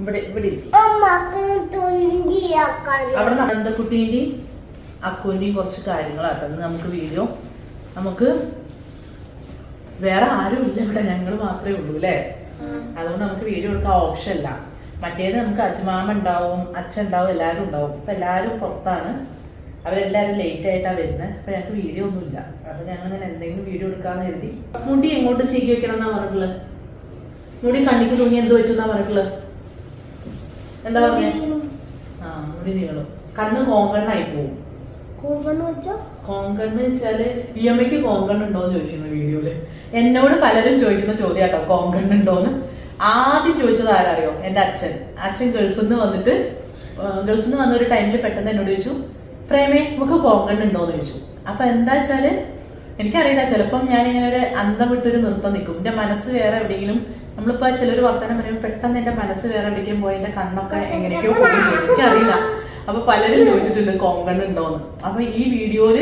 ഇവിടെ ഇവിടെ അവിടെ നന്ദക്കുട്ടീന്റെയും അക്കുവിന്റെയും കുറച്ച് കാര്യങ്ങളാട്ടോ. നമുക്ക് വീഡിയോ നമുക്ക് വേറെ ആരും ഇല്ല ഇവിടെ. ഞങ്ങൾ മാത്രമേ ഉള്ളൂ അല്ലേ? അതുകൊണ്ട് നമുക്ക് വീഡിയോ എടുക്കാൻ ഓപ്ഷൻ ഇല്ല. മറ്റേത് നമുക്ക് അജ്മാമ ഉണ്ടാവും അച്ഛൻ ഉണ്ടാവും എല്ലാവരും ഉണ്ടാവും. ഇപ്പൊ എല്ലാവരും പുറത്താണ്. അവരെല്ലാവരും ലേറ്റ് ആയിട്ടാ വരുന്നത് അപ്പൊ ഞങ്ങൾക്ക് വീഡിയോ ഒന്നും ഇല്ല അപ്പൊ ഞങ്ങൾ ഇങ്ങനെ എന്തെങ്കിലും വീഡിയോ എടുക്കാന്ന് കരുതി. മുടി എങ്ങോട്ട് ചെയ്യിക്കണം എന്നാ പറഞ്ഞിട്ടുള്ളത്? മുടി കണ്ണിക്ക് തുണി എന്ത് പറ്റുന്നാ പറഞ്ഞിട്ടുള്ളത്? എന്താ പറഞ്ഞേ? ആ മുടി നീളും. കണ്ണ് കോങ്കണ്ണായി പോവും. കോങ്കണ്ണ് വെച്ചാൽ ഇ എം ഐക്ക് കോങ്കണ്ണ് ചോദിച്ചിരുന്നു വീഡിയോയിൽ. എന്നോട് പലരും ചോദിക്കുന്ന ചോദ്യം കേട്ടോ കോങ്കണ്ണുണ്ടോന്ന്. ആദ്യം ചോദിച്ചത് ആരറിയോ? എന്റെ അച്ഛൻ. അച്ഛൻ ഗൾഫിൽ നിന്ന് വന്നിട്ട് ഗൾഫിൽ നിന്ന് വന്ന ഒരു ടൈമിൽ പെട്ടെന്ന് എന്നോട് ചോദിച്ചു പ്രേമേ നമുക്ക് കോങ്കണ്ണുണ്ടോന്ന് ചോദിച്ചു. അപ്പൊ എന്താ വെച്ചാൽ എനിക്കറിയില്ല ചിലപ്പം ഞാൻ ഇങ്ങനെ ഒരു അന്തം വിട്ടൊരു നൃത്തം നിൽക്കും. എന്റെ മനസ്സ് വേറെ എവിടെയെങ്കിലും നമ്മളിപ്പോ ചിലർ വർത്തമാനം പറയുമ്പോൾ പെട്ടെന്ന് എന്റെ മനസ്സ് വേറെ എവിടേക്കും പോയി എന്റെ കണ്ണൊക്കെ എങ്ങനെയൊക്കെയോ പോയി. എനിക്കറിയില്ല അപ്പൊ പലരും ചോദിച്ചിട്ടുണ്ട് കോങ്കൺ ഉണ്ടോന്ന്? അപ്പൊ ഈ വീഡിയോയിൽ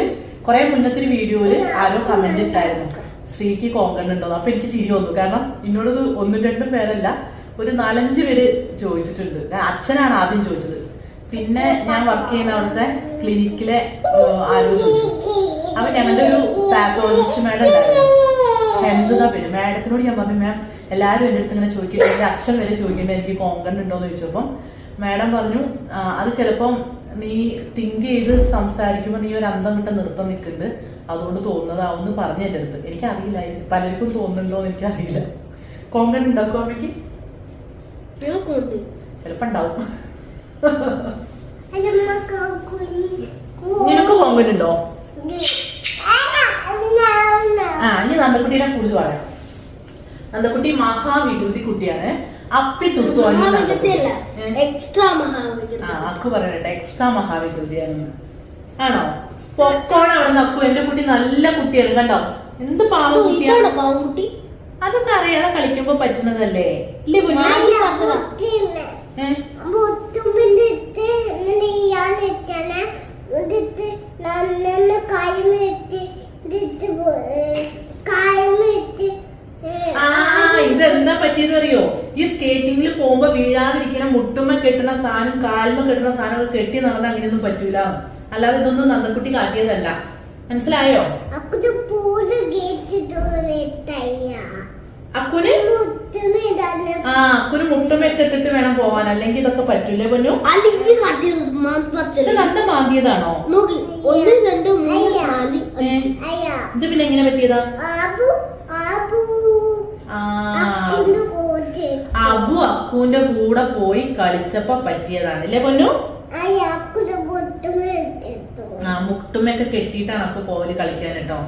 കുറെ മുന്നത്തെ ഒരു വീഡിയോയിൽ ആരോ കമന്റ് ഇട്ടായിരുന്നു. സ്ത്രീക്ക് കോങ്കൺ ഉണ്ടോന്ന്? അപ്പൊ എനിക്ക് ചിരി വന്നു. കാരണം എന്നോട് ഇത് ഒന്നും രണ്ടും പേരല്ല ഒരു നാലഞ്ച് പേര് ചോദിച്ചിട്ടുണ്ട്. അച്ഛനാണ് ആദ്യം ചോദിച്ചത്. പിന്നെ ഞാൻ വർക്ക് ചെയ്യുന്ന അവിടുത്തെ ക്ലിനിക്കിലെ ആരോ ചോദിച്ചു. അപ്പൊ ഞങ്ങളുടെ ഒരു പാത്തോളജിസ്റ്റ് മാഡം ഉണ്ടായിരുന്നു. എന്താ പേര്? മാഡത്തിനോട് ഞാൻ പറഞ്ഞു മാം എല്ലാവരും എന്റെ അടുത്ത് ഇങ്ങനെ ചോദിക്കുന്നുണ്ട്. എന്റെ അച്ഛൻ വരെ ചോദിക്കേണ്ടത് എനിക്ക് കോങ്കൺ ഉണ്ടോന്ന് ചോദിച്ചപ്പം മാഡം പറഞ്ഞു അത് ചിലപ്പം നീ തിങ്ക് ചെയ്ത് സംസാരിക്കുമ്പോൾ നീ ഒരു അന്തം വിട്ട നിർത്തം നിൽക്കുന്നുണ്ട്. അതുകൊണ്ട് തോന്നുന്നതാവുമെന്ന് പറഞ്ഞു എന്റെ അടുത്ത്. എനിക്കറിയില്ല പലർക്കും തോന്നുന്നുണ്ടോ എന്ന് എനിക്കറിയില്ല കോങ്കൺ ഉണ്ടാക്കും അമ്മയ്ക്ക് ചിലപ്പോ ഉണ്ടാവും. നിനക്ക് കോങ്കൺ ഉണ്ടോ? ആ ഇനി നന്ദക്കുട്ടീനെ കുറിച്ച് പറയാം. നന്ദക്കുട്ടി മഹാവികൃതി കുട്ടിയാണ്. അപ്പി തുത്തു എക്സ്ട്രാ മഹാവികൃതി ആ അക്കു പറയട്ടെ എക്സ്ട്രാ മഹാവികൃതിയാണ്. ആണോ? പൊക്കോണം അവിടെ നക്കു എന്റെ കുട്ടി നല്ല കുട്ടിയാണ് കണ്ടോ? എന്ത് പാവ കുട്ടിയാണ് പാവകുട്ടി അതൊക്കെ അറിയാതെ കളിക്കുമ്പോ പറ്റുന്നതല്ലേ? ഇല്ലേ കുഞ്ഞു ഏ? മുത്തുമിട്ട് ഇങ്ങനെ ഇയാളിട്ടാണ് എന്നിട്ട് നന്നെ കൈമിട്ട് ഇതിട്ട് കൈമിട്ട് ആ ഇതെന്താ പറ്റിയത് അറിയോ ഈ സ്കേറ്റിംഗിൽ പോകുമ്പോ വീഴാതിരിക്കുന്ന മുട്ടുമ്മ കെട്ടുന്ന സാധനം കാൽമ കെട്ടുന്ന സാധനം ഒക്കെ കെട്ടി നടന്നാൽ അങ്ങനെയൊന്നും പറ്റൂല. അല്ലാതെ ഇതൊന്നും നന്ദക്കുട്ടി കാട്ടിയതല്ല. മനസ്സിലായോ? അക്കുന് ആ അക്കുന് മുട്ടുമ്മയൊക്കെ ഇട്ടിട്ട് വേണം പോവാൻ. അല്ലെങ്കിൽ ഇതൊക്കെ പറ്റൂലേ പൊന്നു? നല്ല മാന്തിയതാണോ? നോക്കി ഒന്ന് രണ്ട് മൂന്ന് നാല് അഞ്ച്. ഇത് പിന്നെ എങ്ങനെ പറ്റിയതാ? ആ. അബു അക്കുവിന്റെ കൂടെ പോയി കളിച്ചപ്പോ പറ്റിയതാണ്. അല്ലേ പൊന്നു ആ മുട്ടുമയൊക്കെ കെട്ടിയിട്ടാണ് അക്കു പോവൽ കളിക്കാൻ കേട്ടോ.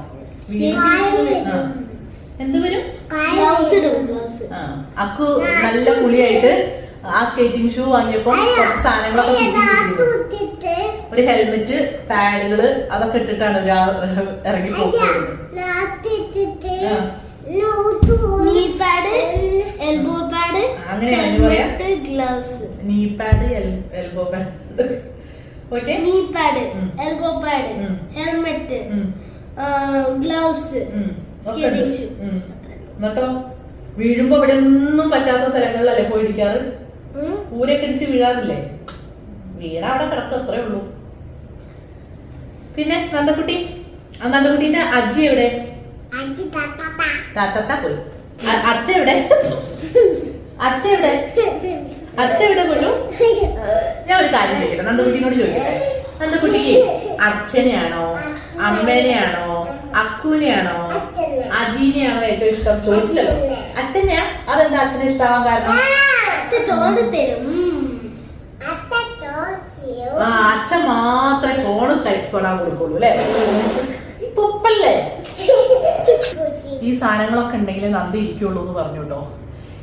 എന്ത് വരും? ഗ്ലൗസ് ഇടും ഗ്ലൗസ് ആ അക്കു നല്ല പുളിയായിട്ട് ആ സ്കേറ്റിംഗ് ഷൂ വാങ്ങിയപ്പോ കുറച്ച് സാധനങ്ങളൊക്കെ. ഒരു ഹെൽമെറ്റ് പാഡുകൾ അതൊക്കെ ഇട്ടിട്ടാണ് ഇറങ്ങി പോകുന്നത് എൽബോ അങ്ങനെയാണ് പറയാ. Gloves knee pad elbow pad okay knee pad elbow pad. Helmet gloves. എന്നിട്ടോ? വീഴുമ്പോ ഇവിടെ ഒന്നും പറ്റാത്ത സ്ഥലങ്ങളിലല്ലേ പോയി ഇടിക്കാറ് ഊരൊക്കെ ഇടിച്ച് വീഴാറില്ലേ? വീണ അവിടെ കിടക്കും അത്രേ ഉള്ളൂ. പിന്നെ നന്ദക്കുട്ടി? ആ നന്ദക്കുട്ടീന്റെ അജി എവിടെ? താത്ത പോയി. അച്ഛ എവിടെ? അച്ഛ എവിടെ അച്ഛ എവിടെ പോലും ഞാൻ ഒരു കാര്യം ചോദിക്കട്ടെ. നന്ദകുട്ടിനോട് ചോദിക്കട്ടെ. നന്ദകുട്ടിക്ക് അച്ഛനെയാണോ അമ്മേനെയാണോ അക്കുവിനെയാണോ അജീനെയാണോ ഏറ്റവും ഇഷ്ടം? ചോദിച്ചില്ലല്ലോ. അച്ഛനെയാ? അതെന്താ അച്ഛനെ ഇഷ്ടമാവാൻ കാരണം? ആ അച്ഛൻ മാത്രമേ ഫോണ് തൊടാൻ കൊടുക്കുള്ളൂ അല്ലേ? തുപ്പല്ലേ? ഈ സാധനങ്ങളൊക്കെ ഉണ്ടെങ്കിൽ നന്ദി ഇരിക്കുള്ളൂ എന്ന് പറഞ്ഞു കേട്ടോ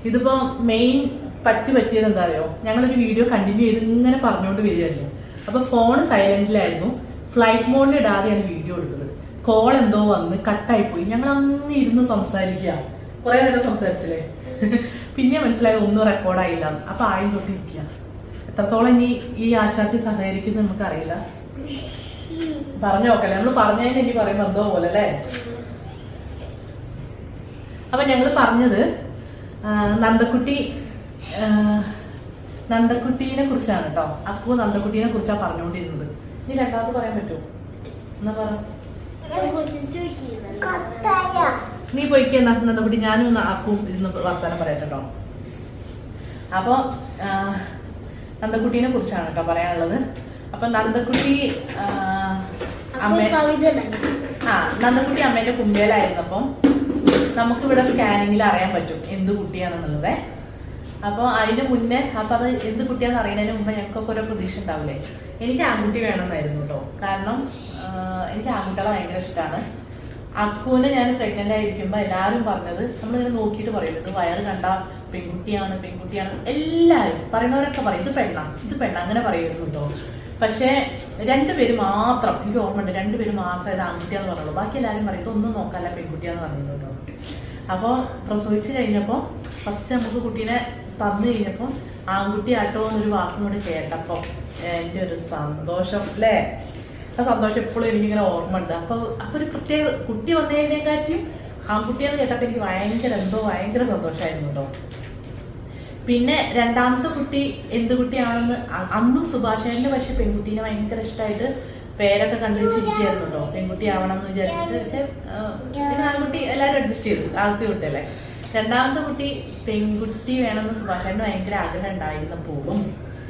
ഇതിപ്പോ മെയിൻ പറ്റി പറ്റിയത് എന്താ അറിയോ ഞങ്ങളൊരു വീഡിയോ കണ്ടിന്യൂ ചെയ്ത് ഇങ്ങനെ പറഞ്ഞുകൊണ്ട് വരികയായിരുന്നു. അപ്പൊ ഫോൺ സൈലന്റിലായിരുന്നു ഫ്ലൈറ്റ് മോഡിൽ ഇടാതെയാണ് വീഡിയോ എടുത്തത്. കോൾ എന്തോ വന്ന് കട്ടായി പോയി. ഞങ്ങൾ അന്ന് ഇരുന്ന് സംസാരിക്കുക കുറെ നേരം സംസാരിച്ചില്ലേ? പിന്നെ മനസ്സിലായി ഒന്നും റെക്കോർഡായില്ല അപ്പൊ ആയും തൊട്ടിരിക്കുക എത്രത്തോളം ഇനി ഈ ആശാത്തി സഹകരിക്കുന്ന നമുക്ക് അറിയില്ല പറഞ്ഞു നോക്കല്ലേ? നമ്മൾ പറഞ്ഞതിന് ഇനി പറയുമ്പോ എന്തോ പോലെ അല്ലേ? അപ്പൊ ഞങ്ങൾ പറഞ്ഞത് നന്ദക്കുട്ടി നന്ദക്കുട്ടിനെ കുറിച്ചാണ് കേട്ടോ അക്കു നന്ദക്കുട്ടീനെ കുറിച്ചാ പറഞ്ഞുകൊണ്ടിരുന്നത് നീ രണ്ടാമത് പറയാൻ പറ്റുമോ എന്നാ പറ. നീ പോയിക്കേ നന്ദക്കുട്ടി ഞാനും അക്കും ഇരുന്ന് വർത്താനം പറയട്ടെ അപ്പൊ ആ, നന്ദക്കുട്ടീനെ കുറിച്ചാണ് കേട്ടോ പറയാനുള്ളത്. അപ്പൊ നന്ദക്കുട്ടി അമ്മ ആ നന്ദക്കുട്ടി അമ്മേന്റെ കുമ്പേലായിരുന്നപ്പം നമുക്കിവിടെ സ്കാനിങ്ങിൽ അറിയാൻ പറ്റും എന്ത് കുട്ടിയാണെന്നുള്ളത്. അപ്പോൾ അതിന് മുന്നേ അപ്പൊ അത് എന്ത് കുട്ടിയാന്ന് അറിയുന്നതിന് മുമ്പ് ഞങ്ങൾക്കൊക്കെ ഓരോ പ്രതീക്ഷ ഉണ്ടാവില്ലേ? എനിക്ക് ആൺകുട്ടി വേണമെന്നായിരുന്നു കേട്ടോ. കാരണം എനിക്ക് ആൺകുട്ടികളെ ഭയങ്കര ഇഷ്ടമാണ് അക്കുവിനെ ഞാൻ പ്രഗ്നന്റ് ആയിരിക്കുമ്പോൾ എല്ലാവരും പറഞ്ഞത് നമ്മളിങ്ങനെ നോക്കിയിട്ട് പറയും ഇത് വയറ് കണ്ട പെൺകുട്ടിയാണ് പെൺകുട്ടിയാണ്. എല്ലാവരും പറയുന്നവരൊക്കെ പറയും ഇത് പെണ്ണ ഇത് പെണ്ണ അങ്ങനെ പറയുന്നു കേട്ടോ. പക്ഷേ രണ്ടുപേര് മാത്രം എനിക്ക് ഓർമ്മയുണ്ട് രണ്ടുപേര് മാത്രമേ ഇത് ആൺകുട്ടിയാന്ന് പറയുള്ളൂ ബാക്കി എല്ലാവരും പറയും ഇതൊന്നും നോക്കാല്ല പെൺകുട്ടിയാന്ന് പറയുന്നത് കേട്ടോ. അപ്പോൾ പ്രസവിച്ച് കഴിഞ്ഞപ്പോൾ ഫസ്റ്റ് നമുക്ക് കുട്ടീനെ തന്നു കഴിഞ്ഞപ്പോൾ ആൺകുട്ടി ആട്ടോ എന്നൊരു വാക്കും കൂടി കേട്ടപ്പോൾ എന്റെ ഒരു സന്തോഷം അല്ലേ? ആ സന്തോഷം എപ്പോഴും എനിക്കിങ്ങനെ ഓർമ്മ ഉണ്ട് അപ്പോൾ അപ്പോൾ ഒരു പ്രത്യേക കുട്ടി വന്നതിനെക്കാറ്റും ആൺകുട്ടിയെന്ന് കേട്ടപ്പോൾ എനിക്ക് ഭയങ്കര എന്തോ ഭയങ്കര സന്തോഷമായിരുന്നു കേട്ടോ. പിന്നെ രണ്ടാമത്തെ കുട്ടി എന്ത് കുട്ടിയാണെന്ന് അന്നും സുഭാഷേന്റെ പക്ഷെ പെൺകുട്ടീനെ ഭയങ്കര ഇഷ്ടമായിട്ട് പേരൊക്കെ കണ്ടുവച്ചിരിക്കുകയായിരുന്നു കേട്ടോ പെൺകുട്ടി ആവണം എന്ന് വിചാരിച്ചിട്ട്. പക്ഷെ പിന്നെ ആൺകുട്ടി എല്ലാവരും അഡ്ജസ്റ്റ് ചെയ്തു. ആദ്യത്തെ കുട്ടിയല്ലേ. രണ്ടാമത്തെ കുട്ടി പെൺകുട്ടി വേണമെന്ന് സുഭാഷേന്റെ ഭയങ്കര ആഗ്രഹം ഉണ്ടായിരുന്നപ്പോഴും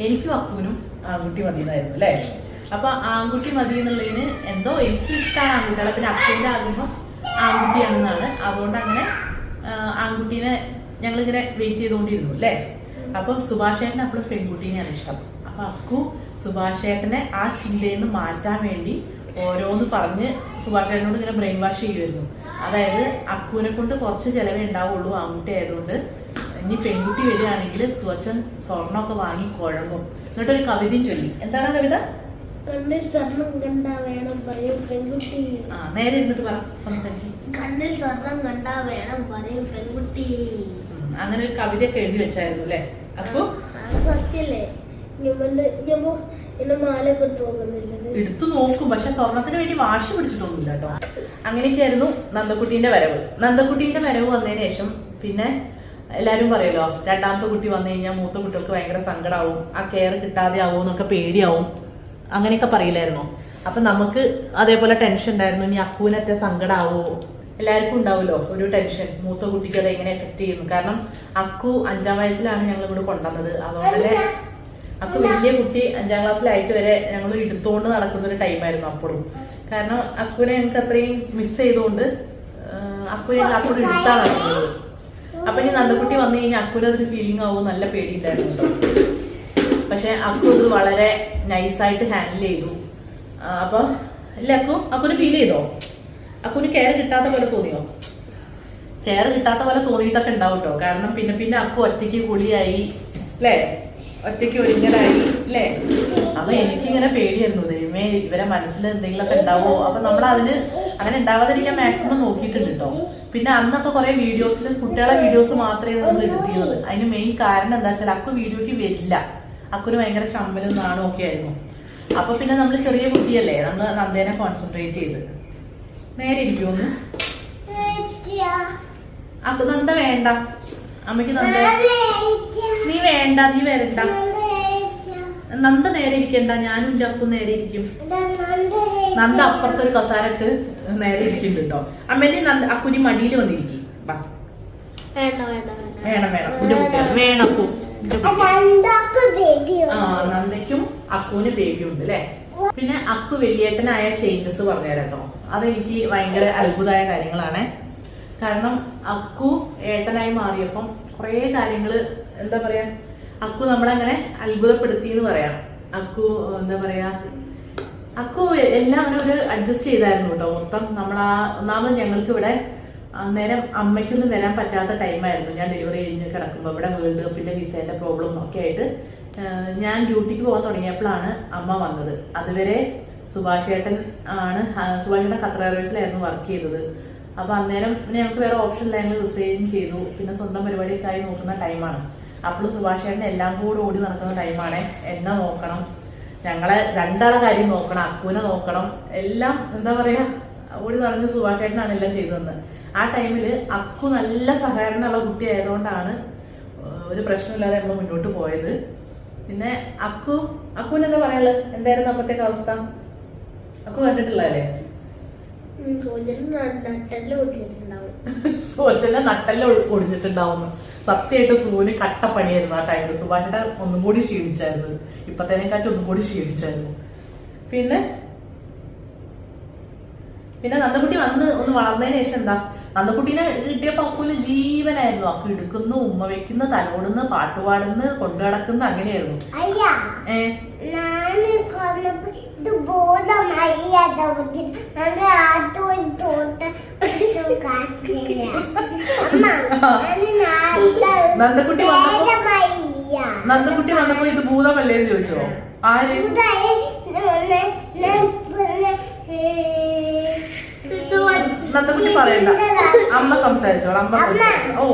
എനിക്കും അപ്പൂനും ആൺകുട്ടി മതിയെന്നായിരുന്നു അല്ലേ? അപ്പൊ ആൺകുട്ടി മതി എന്നുള്ളതിന് എന്തോ എനിക്ക് ഇഷ്ടമാണ് ആൺകുട്ടികളെ. പിന്നെ അപ്പൂന്റെ ആഗ്രഹം ആൺകുട്ടിയാണെന്നാണ്. അതുകൊണ്ട് അങ്ങനെ ആൺകുട്ടീനെ ഞങ്ങൾ ഞങ്ങളിങ്ങനെ വെയിറ്റ് ചെയ്തുകൊണ്ടിരുന്നു അല്ലേ? അപ്പം സുഭാഷേട്ടന് അപ്പോഴും പെൺകുട്ടീനെയാണ് ഇഷ്ടം. അപ്പൊ അക്കു സുഭാഷേട്ടനെ ആ ചിന്തയിൽ നിന്ന് മാറ്റാൻ വേണ്ടി ഓരോന്ന് പറഞ്ഞ് സുഭാഷേട്ടനോട് ഇങ്ങനെ ബ്രെയിൻ വാഷ് ചെയ്യുമായിരുന്നു. അതായത് അക്കുവിനെ കൊണ്ട് കുറച്ച് ചിലവേ ഉണ്ടാവുള്ളൂ ആൺകുട്ടി ആയതുകൊണ്ട്. ഇനി പെൺകുട്ടി വരികയാണെങ്കിൽ സ്വച്ഛൻ സ്വർണമൊക്കെ വാങ്ങി കുഴമ്പും എന്നിട്ടൊരു കവിതയും ചൊല്ലി. എന്താണ് കവിത? കണ്ണിൽ സ്വർണം കണ്ടാ വേണം പറയും പെൺകുട്ടി. ആ നേരെ ഇരുന്നിട്ട് പറ സംസാരിക്കും. കണ്ണിൽ സ്വർണം കണ്ടാ വേണം പറയും പെൺകുട്ടി. അങ്ങനെ ഒരു കവിത എഴുതി വെച്ചായിരുന്നു അല്ലേ? അപ്പൊ സത്യല്ലേ? ഞമ്മ എടുത്തു നോക്കും. പക്ഷെ സ്വർണത്തിന് വേണ്ടി വാശി പിടിച്ചിട്ടൊന്നുമില്ല കേട്ടോ. അങ്ങനെയൊക്കെയായിരുന്നു നന്ദക്കുട്ടീന്റെ വരവ്. നന്ദക്കുട്ടീന്റെ വരവ് വന്നതിന് ശേഷം പിന്നെ എല്ലാരും പറയല്ലോ രണ്ടാമത്തെ കുട്ടി വന്നു കഴിഞ്ഞാൽ മൂത്ത കുട്ടികൾക്ക് ഭയങ്കര സങ്കടാവും. ആ കെയർ കിട്ടാതെ ആവും എന്നൊക്കെ പേടിയാവും. അങ്ങനെയൊക്കെ പറയില്ലായിരുന്നു? അപ്പൊ നമുക്ക് അതേപോലെ ടെൻഷൻ ഉണ്ടായിരുന്നു. ഇനി അക്കൂനത്തെ സങ്കടാവോ? എല്ലാവർക്കും ഉണ്ടാവുമല്ലോ ഒരു ടെൻഷൻ മൂത്ത കുട്ടിക്ക് അത് എങ്ങനെ എഫക്ട് ചെയ്യുന്നു? കാരണം അക്കു അഞ്ചാം വയസ്സിലാണ് ഞങ്ങൾ ഇവിടെ കൊണ്ടുവന്നത്. അതുകൊണ്ട് തന്നെ അപ്പൊ വലിയ കുട്ടി അഞ്ചാം ക്ലാസ്സിലായിട്ട് വരെ ഞങ്ങൾ എടുത്തോണ്ട് നടക്കുന്ന ഒരു ടൈമായിരുന്നു അപ്പോഴും കാരണം അക്കുനെ ഞങ്ങൾക്ക് അത്രയും മിസ് ചെയ്തുകൊണ്ട് അക്കുവിനെ അക്കു അപ്പോഴും എടുത്താ നടക്കുന്നത്. അപ്പൊ ഇനി നന്ദക്കുട്ടി വന്നു കഴിഞ്ഞാൽ അക്കുവിന് അതൊരു ഫീലിംഗ് ആവും നല്ല പേടിയുണ്ടായിരുന്നു പക്ഷെ അക്കു ഇത് വളരെ നൈസായിട്ട് ഹാൻഡിൽ ചെയ്തു. അപ്പൊ അല്ലേ അക്കു? അക്കുന് ഫീൽ ചെയ്തോ? അക്കുന് കെയർ കിട്ടാത്ത പോലെ തോന്നിയോ? കെയർ കിട്ടാത്ത പോലെ തോന്നിയിട്ടൊക്കെ ഉണ്ടാവും കേട്ടോ കാരണം പിന്നെ പിന്നെ അക്കു ഒറ്റയ്ക്ക് കുളിയായി അല്ലേ? ഒറ്റയ്ക്ക് ഒരുങ്ങലായി അല്ലേ? അപ്പൊ എനിക്കിങ്ങനെ പേടിയായിരുന്നു ദൈവമേ ഇവരെ മനസ്സിൽ എന്തെങ്കിലുമൊക്കെ ഉണ്ടാവോ? അപ്പൊ നമ്മൾ അതിന് അങ്ങനെ ഉണ്ടാവാതിരിക്കാൻ മാക്സിമം നോക്കിയിട്ടുണ്ട് കേട്ടോ. പിന്നെ അന്നൊക്കെ കുറെ വീഡിയോസിൽ കുട്ടികളെ വീഡിയോസ് മാത്രമേ നമ്മൾ എടുത്തിരുന്നത്. അതിന് മെയിൻ കാരണം എന്താ വെച്ചാൽ അക്കു വീഡിയോക്ക് വരില്ല. അക്കുന് ഭയങ്കര ചമ്മലും നാണും ഒക്കെ ആയിരുന്നു. അപ്പൊ പിന്നെ നമ്മൾ ചെറിയ കുട്ടിയല്ലേ നമ്മൾ നന്ദേനെ കോൺസെൻട്രേറ്റ് ചെയ്ത്. നേരെ ഇരിക്കുമെന്ന് അക്കു നന്ദ വേണ്ട. അമ്മയ്ക്ക് നന്ദ. നീ വേണ്ട നീ വരണ്ട. നന്ദ നേരെ ഇരിക്കണ്ട ഞാനും എന്റെ അപ്പം നേരെ ഇരിക്കും. നന്ദ അപ്പുറത്തൊരു കസാരട്ട് നേരെ ഇരിക്കുന്നുണ്ടോ? അമ്മേ അമ്മേന്റെ നന്ദ അക്കുനി മടിയിൽ വന്നിരിക്കും. വാ. വേണ്ട വേണ്ട വേണം വേണം. വേണം അക്കു ആ നന്ദയ്ക്കും അക്കുവിന് ബേബിയുണ്ട് അല്ലേ പിന്നെ അക്കു വലിയേട്ടനായ ചേഞ്ചസ് പറഞ്ഞുതരാം കേട്ടോ. അതെനിക്ക് ഭയങ്കര അത്ഭുതമായ കാര്യങ്ങളാണ്. കാരണം അക്കു ഏട്ടനായി മാറിയപ്പം കുറേ കാര്യങ്ങൾ എന്താ പറയാ അക്കു നമ്മളങ്ങനെ അത്ഭുതപ്പെടുത്തി എന്ന് പറയാം. അക്കു എന്താ പറയാ അക്കു എല്ലാം ഒരു അഡ്ജസ്റ്റ് ചെയ്തായിരുന്നു കേട്ടോ. മൊത്തം നമ്മൾ ആ ഒന്നാമത് ഞങ്ങൾക്ക് ഇവിടെ അന്നേരം അമ്മയ്ക്കൊന്നും വരാൻ പറ്റാത്ത ടൈമായിരുന്നു ഞാൻ ഡെലിവറി കഴിഞ്ഞ് കിടക്കുമ്പോൾ ഇവിടെ വേൾഡ് കപ്പിന്റെ വിസേന്റെ പ്രോബ്ലം ഒക്കെ ആയിട്ട് ഞാൻ ഡ്യൂട്ടിക്ക് പോകാൻ തുടങ്ങിയപ്പോഴാണ് അമ്മ വന്നത്. അതുവരെ സുഭാഷേട്ടൻ ആണ് സുഭാഷേട്ടൻ ഖത്തർ എയർവേസിലായിരുന്നു വർക്ക് ചെയ്തത്. അപ്പൊ അന്നേരം ഞങ്ങൾക്ക് വേറെ ഓപ്ഷൻ ഇല്ല. ഞങ്ങൾ റിസൈൻ ചെയ്തു. പിന്നെ സ്വന്തം പരിപാടിയൊക്കെ ആയി നോക്കുന്ന ടൈമാണ് അപ്പോഴും സുഭാഷ് ചേട്ടൻ എല്ലാം കൂടെ ഓടി നടക്കുന്ന ടൈമാണ് എന്നെ നോക്കണം. ഞങ്ങളെ രണ്ടാളെ കാര്യം നോക്കണം. അക്കുവിനെ നോക്കണം. എല്ലാം എന്താ പറയാ ഓടി നടന്ന് സുഭാഷേട്ടനാണ് എല്ലാം ചെയ്തു തന്നത്. ആ ടൈമിൽ അക്കു നല്ല സഹകരണമുള്ള കുട്ടി ആയതുകൊണ്ടാണ് ഒരു പ്രശ്നമില്ലാതെ നമ്മൾ മുന്നോട്ട് പോയത്. പിന്നെ അക്കു അക്കുവിന് എന്താ പറയാനുള്ളത്? എന്തായിരുന്നു അപ്പത്തേക്ക് അവസ്ഥ? അക്കു കണ്ടിട്ടുള്ളതല്ലേ? സോജന് നട്ടല്ല ഒടിഞ്ഞിട്ടുണ്ടാവുന്നു സത്യമായിട്ട് സൂന് കട്ടപ്പണിയായിരുന്നു ആ ടൈമിൽ സുഭാഷിന്റെ ഒന്നും കൂടി ക്ഷീണിച്ചായിരുന്നു. ഇപ്പത്തേനെക്കാട്ടി ഒന്നും കൂടി ക്ഷീണിച്ചായിരുന്നു. പിന്നെ? പിന്നെ നന്ദകുട്ടി വന്ന് ഒന്ന് വളർന്നതിന് ശേഷം എന്താ? നന്ദക്കുട്ടീനെ കിട്ടിയപ്പോ അക്കുവിന് ജീവനായിരുന്നു. അക്കു എടുക്കുന്നു ഉമ്മ വെക്കുന്നു തലോടുന്നു പാട്ടുപാടുന്നു കൊണ്ടു നടക്കുന്നു അങ്ങനെയായിരുന്നു. അയ്യ. നന്ദകുട്ടി ബോധമറിയാതെ വന്നപ്പോ ഇത് ഭൂതമല്ലേ എന്ന് ചോദിച്ചോ? ആര്? നന്ദകുട്ടി പറയണ്ട. അമ്മ സംസാരിച്ചോളാം. അമ്മ ഓ.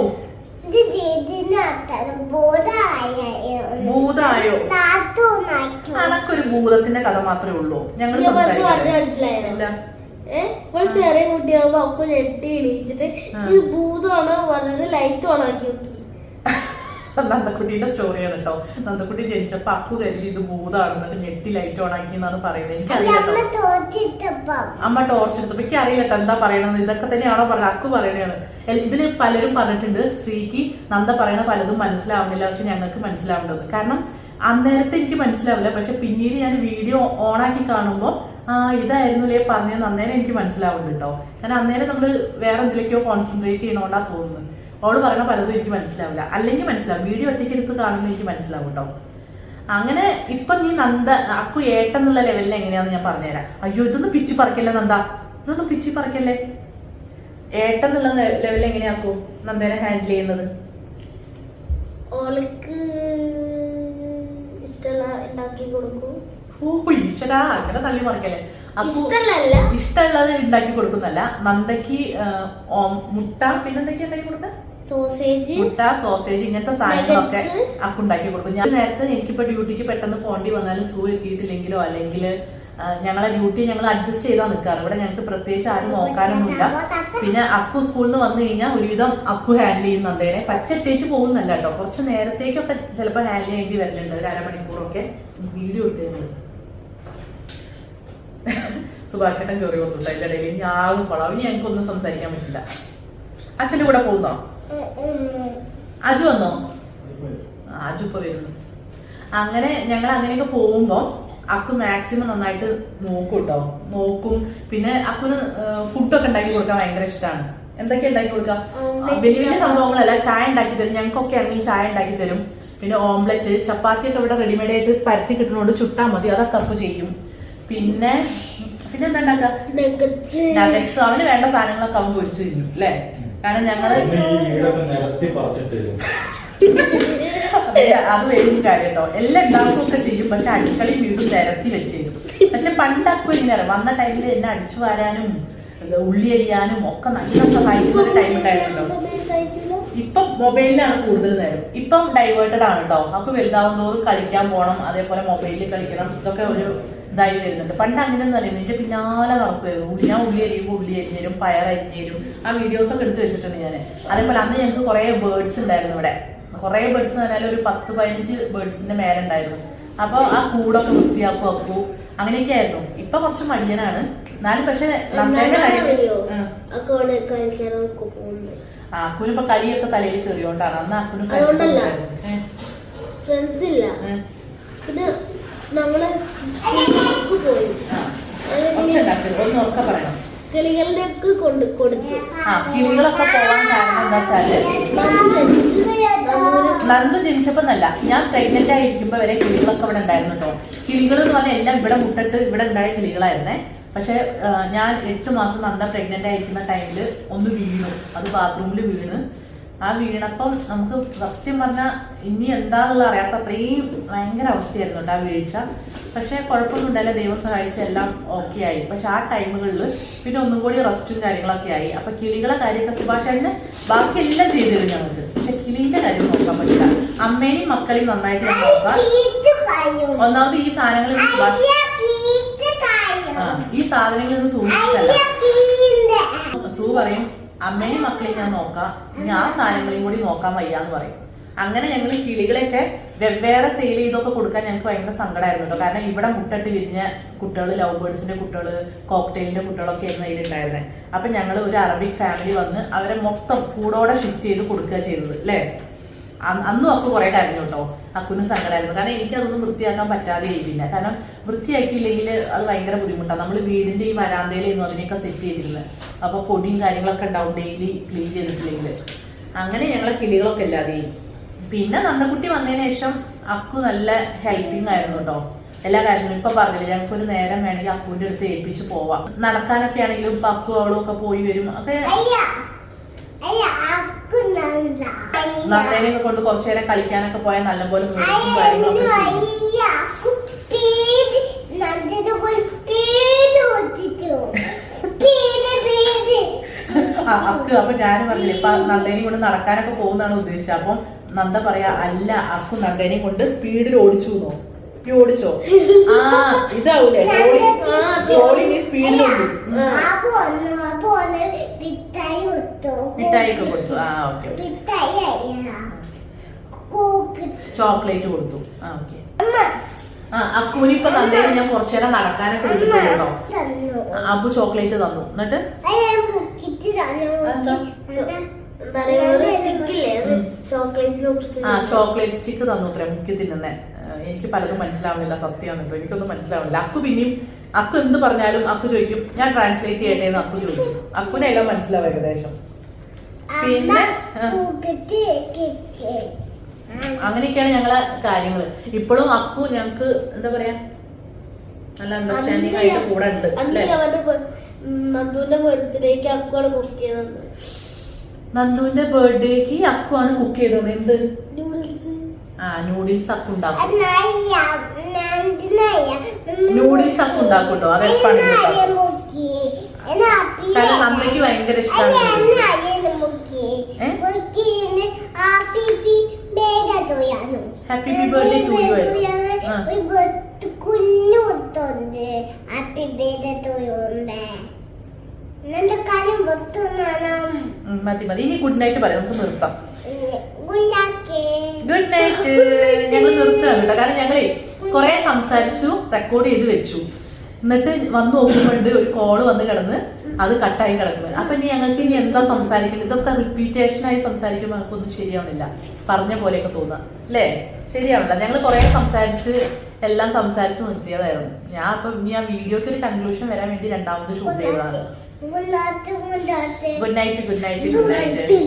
ഭൂതായോ അണക്കൊരു ഭൂതത്തിന്റെ കഥ മാത്രമേ ഉള്ളൂ. ഞങ്ങൾ ഞാൻ പറഞ്ഞത് സംസാരിക്കില്ല മനസ്സിലായോ? ഇല്ല. ഏഹ് ഒരു ചെറിയ കുട്ടിയാകുമ്പോ അപ്പൊ ഞെട്ടി എണീച്ചിട്ട്. ഇത് ഭൂതമാണോ പറഞ്ഞിട്ട് ലൈറ്റ് ഓൺ ആക്കി നോക്കി നന്ദക്കുട്ടിയുടെ സ്റ്റോറിയാണ് കേട്ടോ നന്ദക്കുട്ടി ജനിച്ചപ്പോ അക്കു കരുതി ഇത് ഭൂതാണെന്നിട്ട് ഞെട്ടി ലൈറ്റ് ഓൺ ആക്കി എന്നാണ് പറയുന്നത്. എനിക്കറിയാം. അമ്മ ടോർച്ച് എടുത്തപ്പോ എനിക്ക് അറിയില്ല കേട്ടോ എന്താ പറയണത് ഇതൊക്കെ തന്നെയാണോ പറഞ്ഞത്? അക്കു പറയണതാണ്. ഇതിൽ പലരും പറഞ്ഞിട്ടുണ്ട് സ്ത്രീക്ക് നന്ദ പറയണ പലതും മനസ്സിലാവുന്നില്ല. പക്ഷെ ഞങ്ങൾക്ക് മനസ്സിലാവേണ്ടത് കാരണം അന്നേരത്തെ എനിക്ക് മനസ്സിലാവില്ല. പക്ഷെ പിന്നീട് ഞാൻ വീഡിയോ ഓണാക്കി കാണുമ്പോൾ ആ ഇതായിരുന്നു അല്ലേ പറഞ്ഞത് അന്നേരം എനിക്ക് മനസ്സിലാവുന്നുണ്ട് കേട്ടോ കാരണം അന്നേരം നമ്മൾ വേറെ എന്തിലേക്കോ കോൺസെൻട്രേറ്റ് ചെയ്യണോണ്ടാ തോന്നുന്നത്. അവൾ പറഞ്ഞ പലതും എനിക്ക് മനസ്സിലാവില്ല. അല്ലെങ്കിൽ മനസ്സിലാവും. വീഡിയോ ഒറ്റയ്ക്ക് എടുത്ത് കാണുമ്പോൾ എനിക്ക് മനസ്സിലാവും കേട്ടോ അങ്ങനെ ഇപ്പൊ നീ നന്ദ അക്കു ഏട്ടെന്നുള്ള ലെവലിൽ എങ്ങനെയാന്ന് ഞാൻ പറഞ്ഞുതരാം. അയ്യോ ഇതൊന്നും പിച്ചി പറിക്കല്ലേ നന്ദ? ഇതൊന്നും പിച്ചി പറിക്കല്ലേ? ഏട്ടെന്നുള്ള ലെവലിൽ എങ്ങനെയാക്കൂ നന്ദേനെ ഹാൻഡിൽ ചെയ്യുന്നത്? ഓൾക്ക് ഉണ്ടാക്കി കൊടുക്കും. ഓ ഈശ്വരാ അങ്ങനെ തള്ളി മറിക്കല്ലേ അക്കു ഇഷ്ടമല്ല ഇഷ്ടമുള്ളത് ഉണ്ടാക്കി കൊടുക്കുന്നല്ല നന്ദക്ക് മുട്ട പിന്നെന്തൊക്കെ ഉണ്ടാക്കി കൊടുക്കുക സോസേജ് മുട്ട സോസേജ് ഇങ്ങനത്തെ സാധനങ്ങളൊക്കെ അക്കുണ്ടാക്കി അക്കു കൊടുക്കും. ഞാൻ നേരത്തെ എനിക്കിപ്പോ ഡ്യൂട്ടിക്ക് പെട്ടെന്ന് പോണ്ടി വന്നാലും സൂ എത്തിയിട്ടില്ലെങ്കിലോ അല്ലെങ്കിൽ ഞങ്ങളെ ഡ്യൂട്ടി ഞങ്ങൾ അഡ്ജസ്റ്റ് ചെയ്താൽ നിൽക്കാറ് ഇവിടെ ഞങ്ങൾക്ക് പ്രത്യേകിച്ച് ആരും നോക്കാനൊന്നുമില്ല. പിന്നെ അക്കു സ്കൂളിൽ നിന്ന് വന്നു കഴിഞ്ഞാൽ ഒരുവിധം അക്കു ഹാൻഡിൽ ചെയ്യുന്ന അന്തേനെ പറ്റത്തേച്ച് പോകുന്നല്ല കേട്ടോ. കുറച്ച് നേരത്തേക്കൊക്കെ ചിലപ്പോൾ ഹാൻഡിൽ ചെയ്യേണ്ടി വരലുണ്ട് ഒരു അരമണിക്കൂറൊക്കെ. വീഡിയോ എടുത്ത് ഞങ്ങൾ സുഭാഷേട്ടൻ കയറി വന്നു അതിന്റെ ഇടയിൽ ഞാവും കൊള്ളാം. ഇനി ഞങ്ങൾക്കൊന്നും സംസാരിക്കാൻ പറ്റില്ല. അച്ഛന്റെ കൂടെ പോകുന്നോ? അജു വന്നോ? അജു ഇപ്പൊ വരുന്നു. അങ്ങനെ ഞങ്ങൾ അങ്ങനെയൊക്കെ പോകുമ്പോ അക്കു മാക്സിമം നന്നായിട്ട് നോക്കും കേട്ടോ നോക്കും. പിന്നെ അക്കുന് ഫുഡൊക്കെ ഉണ്ടാക്കി കൊടുക്കാൻ ഭയങ്കര ഇഷ്ടമാണ് എന്തൊക്കെ ഉണ്ടാക്കി കൊടുക്കാം? വലിയ വലിയ സംഭവങ്ങളല്ല. ചായ ഉണ്ടാക്കി തരും. ഞങ്ങൾക്കൊക്കെ ആണെങ്കിൽ ചായ ഉണ്ടാക്കി തരും. പിന്നെ ഓംലെറ്റ് ചപ്പാത്തി ഒക്കെ ഇവിടെ റെഡിമെയ്ഡ് ആയിട്ട് പരത്തി കിട്ടുന്നതുകൊണ്ട് ചുട്ടാ മതി. അതൊക്കെ അപ്പ് ചെയ്യും. പിന്നെ പിന്നെ എന്താ ഉണ്ടാക്കുക നഗറ്റ്സ് നഗറ്റ്സ് അവന് വേണ്ട സാധനങ്ങളൊക്കെ അവൻ പൊരിച്ചു കഴിഞ്ഞു അല്ലേ? കാരണം ഞങ്ങൾ അത് വലിയ കാര്യം കേട്ടോ എല്ലാം ഉണ്ടാക്കുകയൊക്കെ ചെയ്യും പക്ഷെ അടുക്കളി വീണ്ടും നിരത്തി വെച്ച് പക്ഷെ പണ്ടക്കും ഇങ്ങനെ വന്ന ടൈമിൽ എന്നെ അടിച്ചു വാരാനും ഉള്ളി അരിയാനും ഒക്കെ നല്ല സഹായിക്കുന്ന ഒരു ടൈം ഉണ്ടായിരുന്നല്ലോ. ഇപ്പം മൊബൈലിലാണ് കൂടുതൽ നേരം. ഇപ്പം ഡൈവേർട്ടഡ് ആണ് കേട്ടോ നമുക്ക് വലുതാവുന്നതോറും തോറും കളിക്കാൻ പോകണം അതേപോലെ മൊബൈലിൽ കളിക്കണം ഇതൊക്കെ ഒരു ഇതായി വരുന്നുണ്ട്. പണ്ട് അങ്ങനെയൊന്നും അറിയുന്നത് നിന്റെ പിന്നാലെ നടക്കുമായിരുന്നു ഞാൻ ഉള്ളി അരിയുമ്പോൾ ഉള്ളി അരിഞ്ഞരും പയർ അരിഞ്ഞരും ആ വീഡിയോസ് ഒക്കെ എടുത്ത് വെച്ചിട്ടുണ്ട് ഞാൻ അതേപോലെ അന്ന് ഞങ്ങൾക്ക് കുറേ ബേർഡ്സ് ഉണ്ടായിരുന്നു ഇവിടെ. കുറേ ബേർഡ്സ് എന്ന് പറഞ്ഞാൽ ഒരു പത്ത് പതിനഞ്ച് ബേർഡ്സിന്റെ മേലുണ്ടായിരുന്നു അപ്പോൾ ആ കൂടൊക്കെ വൃത്തിയാക്കും അപ്പു. അങ്ങനെയൊക്കെ ആയിരുന്നു. ഇപ്പൊ കുറച്ച് മടിയനാണ്. എന്നാലും പക്ഷെ അക്കുന് ഇപ്പൊ കളിയൊക്കെ തലയിൽ കയറിയോണ്ടാണ് അന്ന് അക്കുന്. ഫ്രണ്ട്സ് ഇല്ല. പിന്നെ നമ്മൾ ഒന്ന് ഉറക്കെ പറയണം. കിളികളുടെ ഒക്കെ കൊണ്ട് കൊടുത്തു. ആ കിളികളൊക്കെ പോവാൻ കാരണം എന്താ വെച്ചാൽ നന്ദു ജനിച്ചപ്പോ എന്നല്ല ഞാൻ പ്രഗ്നന്റ് ആയിരിക്കുമ്പോ വരെ കിളികളൊക്കെ ഇവിടെ ഉണ്ടായിരുന്നു കേട്ടോ കിളികൾ എന്ന് പറഞ്ഞാൽ എല്ലാം ഇവിടെ മുട്ടിട്ട് ഇവിടെ ഉണ്ടായ കിളികളായിരുന്നേ. പക്ഷെ ഞാൻ എട്ട് മാസം നന്ദ പ്രഗ്നന്റ് ആയിരിക്കുന്ന ടൈമിൽ ഒന്ന് വീണു. അത് ബാത്റൂമിൽ വീണ്. ആ വീണപ്പം നമുക്ക് സത്യം പറഞ്ഞാൽ ഇനി എന്താന്നുള്ള അറിയാത്ത അത്രയും ഭയങ്കര അവസ്ഥയായിരുന്നു കേട്ടോ ആ വീഴ്ച. പക്ഷെ കുഴപ്പമൊന്നും ഉണ്ടായില്ല. ദൈവം സഹായിച്ച് എല്ലാം ഓക്കെ ആയി. പക്ഷെ ആ ടൈമുകളിൽ പിന്നെ ഒന്നും കൂടി റെസ്റ്റും കാര്യങ്ങളൊക്കെ ആയി. അപ്പൊ കിളികളെ കാര്യമൊക്കെ സുഭാഷേട്ടന് ബാക്കി എല്ലാം ചെയ്തു തരും ഞങ്ങൾക്ക്. പക്ഷെ കിളിന്റെ കാര്യം നോക്കാൻ പറ്റില്ല. അമ്മേനെയും മക്കളെയും നന്നായിട്ട് ഞാൻ നോക്കാം. ഒന്നാമത് ഈ സാധനങ്ങൾ ഈ സാധനങ്ങളൊന്നും സൂക്ഷിച്ചല്ല. സൂ പറയും. അമ്മേനെയും മക്കളെയും ഞാൻ നോക്കാം. ഇനി ആ സാധനങ്ങളെയും കൂടി നോക്കാൻ വയ്യ എന്ന് പറയും. അങ്ങനെ ഞങ്ങൾ കിളികളെയൊക്കെ വെവ്വേറെ സെയിൽ ചെയ്തൊക്കെ കൊടുക്കാൻ ഞങ്ങൾക്ക് ഭയങ്കര സങ്കടമായിരുന്നു കേട്ടോ. കാരണം ഇവിടെ മുട്ടട്ട് വിരിഞ്ഞ കുട്ടികൾ ലവ് ബേർഡ്സിന്റെ കുട്ടികൾ കോക്ടെയിലിന്റെ കുട്ടികളൊക്കെ ആയിരുന്നു അതിലുണ്ടായിരുന്നത് അപ്പൊ ഞങ്ങൾ ഒരു അറബിക് ഫാമിലി വന്ന് അവരെ മൊത്തം കൂടോടെ ഷിഫ്റ്റ് ചെയ്ത് കൊടുക്കുക ചെയ്തത് അല്ലേ? അന്നും അക്കു കുറെ കരഞ്ഞു കേട്ടോ അക്കുന് സങ്കടമായിരുന്നു കാരണം എനിക്ക് അതൊന്നും വൃത്തിയാക്കാൻ പറ്റാതെ ഇരിക്കില്ല കാരണം വൃത്തിയാക്കിയില്ലെങ്കിൽ അത് ഭയങ്കര ബുദ്ധിമുട്ടാണ്. നമ്മൾ വീടിന്റെ ഈ വരാന്തയിലായിരുന്നു അതിനെയൊക്കെ സെറ്റ് ചെയ്തിരുന്നത്. അപ്പൊ പൊടിയും കാര്യങ്ങളൊക്കെ ഉണ്ടാവും ഡെയിലി ക്ലീൻ ചെയ്തിട്ടില്ലെങ്കിൽ. അങ്ങനെ ഞങ്ങളെ കിളികളൊക്കെ ഇല്ലാതെ. പിന്നെ നന്ദകുട്ടി വന്നതിന് ശേഷം അക്കു നല്ല ഹെൽപ്പിംഗ് ആയിരുന്നു കേട്ടോ. എല്ലാ കാര്യങ്ങളും ഇപ്പൊ പറഞ്ഞില്ല ഞങ്ങൾക്ക് ഒരു നേരം വേണമെങ്കിൽ അക്കുവിന്റെ അടുത്ത് ഏൽപ്പിച്ച് പോവാം. നടക്കാനൊക്കെ ആണെങ്കിലും അക്കു അവളും ഒക്കെ പോയി വരും. ഒക്കെ അയ്യ അയ്യ അക്കു നന്ദ നന്ദേനെയൊക്കെ കൊണ്ട് കുറച്ചു നേരം കളിക്കാനൊക്കെ പോയാൽ നല്ലപോലെ നോക്കും കാര്യങ്ങളൊക്കെ ചെയ്യും അയ്യ അക്കു അപ്പൊ ഞാൻ പറഞ്ഞില്ലേ ഇപ്പൊ നന്ദേനെ കൊണ്ട് നടക്കാനൊക്കെ പോകുന്നതാണ് ഉദ്ദേശിച്ചത്. അപ്പൊ നന്ദ പറയാ അല്ല അക്കു നന്ദേനെ കൊണ്ട് സ്പീഡിൽ ഓടിച്ചു എന്നോ? നീ ഓടിച്ചോ? ആ ഇതാവൂലേ ട്രോളി ട്രോളി നീ സ്പീഡിൽ ഓടി അപ്പൊ ഒന്ന് അപ്പൊ ഒന്ന് മിഠായി കൊടുത്തു മിഠായി ഒക്കെ കൊടുത്തു. ആ ഓക്കെ ചോക്ലേറ്റ് കൊടുത്തു. ആ ഓക്കെ. ആ അക്കുവിന് ഇപ്പൊ തന്നേരം ഞാൻ കുറച്ചു നേരം നടക്കാനൊക്കെ വിട്ടിട്ടുണ്ട് കേട്ടോ. അബു ചോക്ലേറ്റ് തന്നു. എന്നിട്ട്? ആ ചോക്ലേറ്റ് സ്റ്റിക്ക് തന്നു അത്രേ മുക്കി തിന്നുന്നേ എനിക്ക് പലതും മനസ്സിലാവുന്നില്ല സത്യമാണ് കേട്ടോ എനിക്കൊന്നും മനസ്സിലാവുന്നില്ല. അക്കു പിന്നെയും അക്കു എന്ത് പറഞ്ഞാലും അക്കു ചോദിക്കും. ഞാൻ ട്രാൻസ്ലേറ്റ് ചെയ്യട്ടെ എന്ന് അക്കു ചോദിക്കും അക്കുനെല്ലാം മനസ്സിലാവും ഏകദേശം. പിന്നെ അങ്ങനെയൊക്കെയാണ് ഞങ്ങളെ കാര്യങ്ങൾ. ഇപ്പോഴും അക്കു ഞങ്ങക്ക് എന്താ പറയാ? നല്ല അണ്ടർസ്റ്റാൻഡിങ് ആയിട്ട് കൂടെ ഉണ്ട് നന്ദുവിന്റെ ബർത്ത്ഡേക്ക് ആണ് കുക്ക് ചെയ്തത്. നന്ദുവിന്റെ ബർത്ത്ഡേക്ക് അക്കു ആണ് കുക്ക് ചെയ്തത്. എന്ത്? നൂഡിൽസ്. ആ നൂഡിൽസ് അക്കു ഉണ്ടാക്കും. നൂഡിൽസ് അക്കു ഉണ്ടാക്കുണ്ടോ കാരണം നന്ദയ്ക്ക് ഭയങ്കര ഇഷ്ടമാണ് Happy birthday to you ആയിരുന്നു. ആ. കുഞ്ഞുണ്ട് ഹാപ്പി ബർത്ത്ഡേ ടു യു മതി മതി. ഇനി ഗുഡ് നൈറ്റ് പറയാം. നമുക്ക് നിർത്താം. ഗുഡ് നൈറ്റ് ഞങ്ങൾ നിർത്തുകയാണ് കേട്ടോ. കാരണം ഞങ്ങളേ കുറെ സംസാരിച്ചു റെക്കോർഡ് ചെയ്ത് വെച്ചു. എന്നിട്ട് വന്ന് നോക്കുമ്പോണ്ട് ഒരു കോൾ വന്ന് കിടന്ന്. അത് കട്ടായി കിടക്കുന്നത് അപ്പൊ ഇനി ഞങ്ങൾക്ക് ഇനി എന്താ സംസാരിക്കുന്നത് ഇതൊക്കെ റിപ്പീറ്റേഷൻ ആയി സംസാരിക്കുമ്പോൾ ഞങ്ങൾക്കൊന്നും ശരിയാവുന്നില്ല പറഞ്ഞ പോലെയൊക്കെ തോന്നാം അല്ലേ ശരിയാവില്ല ഞങ്ങൾ കുറെ സംസാരിച്ച് എല്ലാം സംസാരിച്ച് നിർത്തിയതായിരുന്നു ഞാൻ അപ്പൊ ഇനി ആ വീഡിയോക്ക് ഒരു കൺക്ലൂഷൻ വരാൻ വേണ്ടി രണ്ടാമത് ഷൂട്ട് ചെയ്തതാണ് good night good night good night good night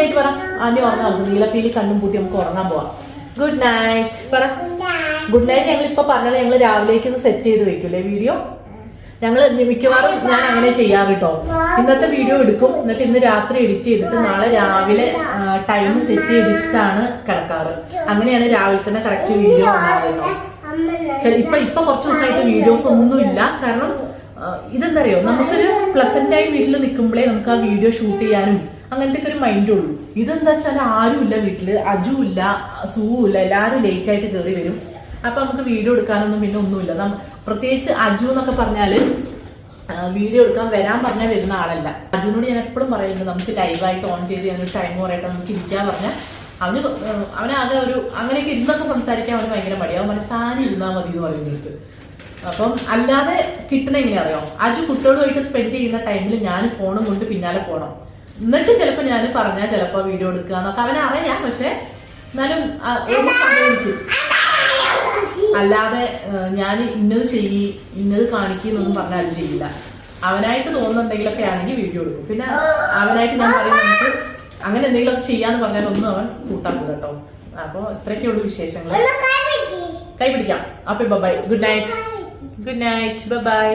night പറ. ആദ്യം ഉറങ്ങാൻ നമുക്ക് നീലപ്പീലി കണ്ണും പൂട്ടി നമുക്ക് ഉറങ്ങാൻ പോവാം. ഗുഡ് നൈറ്റ് പറ. ഗുഡ് നൈറ്റ് ഞങ്ങൾ ഇപ്പൊ പറഞ്ഞത് ഞങ്ങൾ രാവിലേക്ക് സെറ്റ് ചെയ്ത് വെക്കൂലേ വീഡിയോ? ഞങ്ങൾ മിക്കവാറും ഞാൻ അങ്ങനെ ചെയ്യാം കേട്ടോ. ഇന്നത്തെ വീഡിയോ എടുക്കും. എന്നിട്ട് ഇന്ന് രാത്രി എഡിറ്റ് ചെയ്തിട്ട് നാളെ രാവിലെ ടൈം സെറ്റ് ചെയ്തിട്ടാണ് കിടക്കാറ്. അങ്ങനെയാണ് രാവിലെ തന്നെ കറക്റ്റ് വീഡിയോ ശരി ഇപ്പൊ ഇപ്പൊ കുറച്ച് ദിവസമായിട്ട് വീഡിയോസ് ഒന്നും ഇല്ല. കാരണം ഇതെന്തറിയോ നമുക്കൊരു പ്ലസന്റ് ആയി വീട്ടിൽ നിൽക്കുമ്പോഴേ നമുക്ക് ആ വീഡിയോ ഷൂട്ട് ചെയ്യാനും അങ്ങനത്തെ ഒരു മൈൻഡ് ഉള്ളൂ. ഇതെന്താ വെച്ചാൽ ആരും ഇല്ല വീട്ടിൽ അജു ഇല്ല സൂ ഇല്ല എല്ലാവരും ലേറ്റ് ആയിട്ട് കയറി വരും. അപ്പൊ നമുക്ക് വീഡിയോ എടുക്കാനൊന്നും പിന്നെ ഒന്നുമില്ല. പ്രത്യേകിച്ച് അജു എന്നൊക്കെ പറഞ്ഞാൽ വീഡിയോ എടുക്കാൻ വരാൻ പറഞ്ഞാൽ വരുന്ന ആളല്ല. അജുവിനോട് ഞാൻ എപ്പോഴും പറയുന്നത് നമുക്ക് ലൈവായിട്ട് ഓൺ ചെയ്ത് ഞാനൊരു ടൈം പറയട്ടെ നമുക്ക് ഇരിക്കാൻ പറഞ്ഞാൽ അവന് അവനാകെ ഒരു അങ്ങനെയൊക്കെ ഇരുന്നൊക്കെ സംസാരിക്കാൻ അവന് ഭയങ്കര മടി. അവൻ പറഞ്ഞ താൻ ഇരുന്നാൽ മതി എന്ന് പറയുന്നത് അപ്പം അല്ലാതെ കിട്ടണ എങ്ങനെയാ അറിയോ? അജു കുട്ടികളുമായിട്ട് സ്പെൻഡ് ചെയ്യുന്ന ടൈമിൽ ഞാൻ ഫോണും കൊണ്ട് പിന്നാലെ പോകണം എന്നിട്ട് ചിലപ്പോൾ ഞാൻ പറഞ്ഞാ ചിലപ്പോൾ വീഡിയോ എടുക്കുക എന്നൊക്കെ. അവനെ അറിയാം പക്ഷെ എന്നാലും അല്ലാതെ ഞാൻ ഇന്നത് ചെയ്യി ഇന്നത് കാണിക്കുന്നൊന്നും പറഞ്ഞാൽ അത് ചെയ്യില്ല. അവനായിട്ട് തോന്നുന്ന എന്തെങ്കിലുമൊക്കെ ആണെങ്കിൽ വീഡിയോ എടുക്കും. പിന്നെ അവനായിട്ട് ഞാൻ പറയുന്നത് അങ്ങനെ എന്തെങ്കിലുമൊക്കെ ചെയ്യാന്ന് പറഞ്ഞാൽ ഒന്നും അവൻ കൂട്ടാക്കും കേട്ടോ. അപ്പോൾ ഇത്രയൊക്കെയുള്ളൂ വിശേഷങ്ങൾ കൈ പിടിക്കാം. അപ്പൊ bye good night good night bye